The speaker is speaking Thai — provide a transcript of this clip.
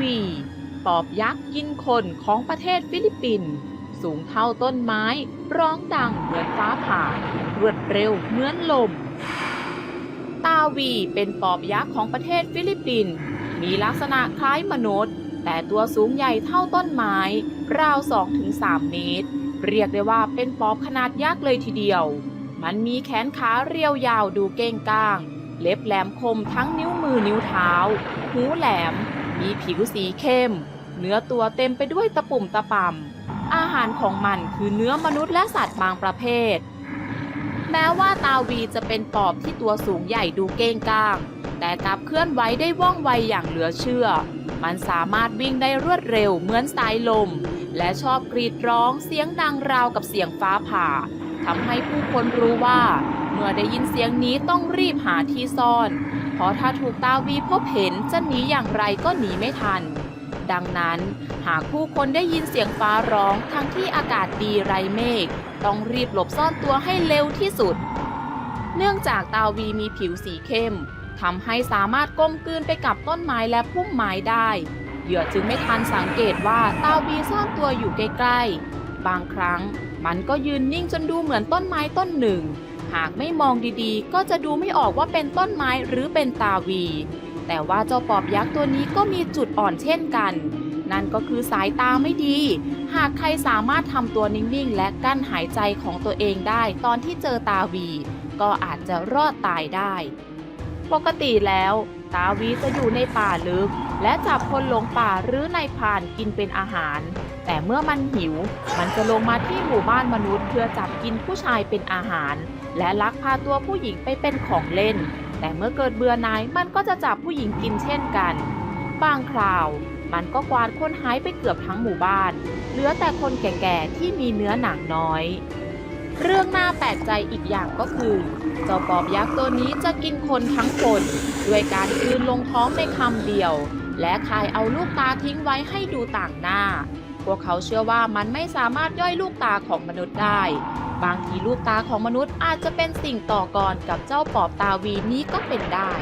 วี ปอบยักษ์กินคนของประเทศฟิลิปปินส์สูงเท่าต้นไม้ ร้องดังเหมือนฟ้าผ่ารวดเร็วเหมือนลม ตาวีเป็นปอบยักษ์ของประเทศฟิลิปปินส์มีลักษณะคล้ายมนุษย์ แต่ตัวสูงใหญ่เท่าต้นไม้ ราว 2-3 เมตร เรียกได้ว่าเป็นปอบขนาดยักษ์เลยทีเดียว มันมีแขนขาเรียวยาวดูเก้งก้าง เล็บแหลมคมทั้งนิ้วมือนิ้วเท้า หูแหลม มีผิวสีเข้ม เนื้อตัวเต็มไปด้วยตะปุ่มตะป่ำอาหารของมันคือเนื้อมนุษย์และสัตว์บางประเภท แม้ว่าตาวีจะเป็นปอบที่ตัวสูงใหญ่ดูเก้งก้าง แต่กลับเคลื่อนไหวได้ว่องไวอย่างเหลือเชื่อ มันสามารถวิ่งได้รวดเร็วเหมือนสายลม และชอบกรีดร้องเสียงดังราวกับเสียงฟ้าผ่า ทำให้ผู้คนรู้ว่า เมื่อได้ยินเสียงนี้ต้องรีบหาที่ซ่อน เพราะถ้าถูกตาวีพบเห็นจะหนีอย่างไรก็หนีไม่ทัน ดังนั้นหากผู้คนได้ยินเสียงฟ้าร้องทั้งที่อากาศดีไรเมฆต้องรีบหลบซ่อนตัวให้เร็วที่สุด เนื่องจากตาวีมีผิวสีเข้มทำให้สามารถก้มกลืนไปกับต้นไม้และพุ่มไม้ได้ เหยื่อจึงไม่ทันสังเกตว่าตาวีซ่อนตัวอยู่ใกล้ๆ บางครั้ง มันก็ยืนนิ่งจนดูเหมือนต้นไม้ต้นหนึ่ง หากไม่มองดีๆ ก็จะดูไม่ออกว่าเป็นต้นไม้หรือเป็นตาวี แต่ว่าเจ้าปอบยักษ์ตัวนี้ก็มีจุดอ่อนเช่นกัน นั่นก็คือสายตาไม่ดี หากใครสามารถทำตัวนิ่งๆ และกั้นหายใจของตัวเองได้ตอนที่เจอตาวี ก็อาจจะรอดตายได้ ปกติแล้ว ตาวีจะอยู่ในป่าลึก และจับคนหลงป่าหรือในายพรานกินเป็นอาหาร แต่เมื่อมันหิว มันจะลงมาที่หมู่บ้านมนุษย์ เพื่อจับกินผู้ชายเป็นอาหาร และลักพาตัวผู้หญิงไปเป็นของเล่น แต่เมื่อเกิดเบื่อหน่ายมันก็จะจับผู้หญิงกินเช่นกัน บางคราว มันก็กวาดคนหายไปเกือบทั้งหมู่บ้าน เหลือแต่คนแก่ๆที่มีเนื้อหนังน้อย เรื่องน่าแปลกใจอีกอย่างก็คือเจ้าปอบยักษ์ตัวนี้จะกินคนทั้งคน ด้วยการกลืนลงท้องในคำเดียว และคายเอาลูกตาทิ้งไว้ให้ดูต่างหน้า พวกเขาเชื่อว่ามันไม่สามารถย่อยลูกตาของมนุษย์ได้ บางทีลูกตาของมนุษย์อาจจะเป็นสิ่งต่อกรกับเจ้าปอบตาวีนี้ก็เป็นได้